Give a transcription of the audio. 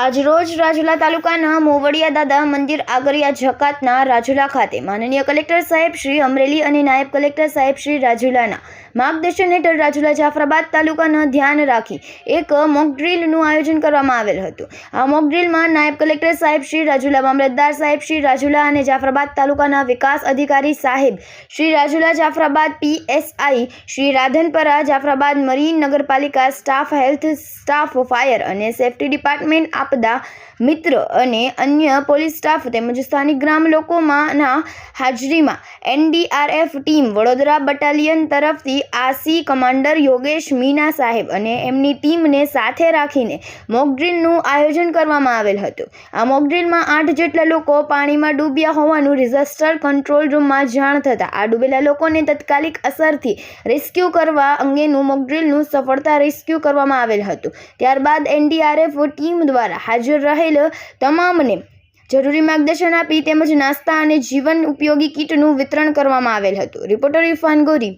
આજરોજ રાજુલા તાલુકાના મોવડિયા દાદા મંદિર આગરિયા જકાતના રાજુલા ખાતે માનનીય કલેક્ટર સાહેબ શ્રી અમરેલી અને નાયબ કલેક્ટર સાહેબ શ્રી રાજુલાના માર્ગદર્શન હેઠળ રાજુલા જાફરાબાદ તાલુકાના ધ્યાન રાખી એક મોક ડ્રીલનું આયોજન કરવામાં આવેલ હતું. આ મોક ડ્રીલમાં નાયબ કલેક્ટર સાહેબ શ્રી રાજુલા, મામલતદાર સાહેબ શ્રી રાજુલા અને જાફરાબાદ તાલુકાના વિકાસ અધિકારી સાહેબ શ્રી રાજુલા, જાફરાબાદ પીએસઆઈ શ્રી રાધનપરા, જાફરાબાદ મરીન નગરપાલિકા સ્ટાફ, હેલ્થ સ્ટાફ, ફાયર અને સેફટી ડિપાર્ટમેન્ટ આપદા મિત્ર અને અન્ય પોલીસ સ્ટાફ તેમજ સ્થાનિક ગ્રામ લોકોમાંના હાજરીમાં એનડીઆરએફ ટીમ વડોદરા બટાલિયન તરફથી આસી કમાન્ડર યોગેશ મીના સાહેબ અને એમની ટીમને સાથે રાખીને મોકડ્રીલનું આયોજન કરવામાં આવેલ હતું. આ મોકડ્રીલમાં આઠ જેટલા લોકો પાણીમાં ડૂબ્યા હોવાનું રિઝસ્ટર કંટ્રોલ રૂમમાં જાણ થતાં આ ડૂબેલા લોકોને તત્કાલિક અસરથી રેસ્ક્યુ કરવા અંગેનું મોકડ્રીલનું સફળતા રેસ્ક્યુ કરવામાં આવેલ હતું. ત્યારબાદ એનડીઆરએફ ટીમ દ્વારા હાજર રહેલ તમામને જરૂરી માર્ગદર્શન આપી તેમજ નાસ્તા અને જીવન ઉપયોગી કીટનું વિતરણ કરવામાં આવેલ હતું. રિપોર્ટર ઇરફાન ગોરી.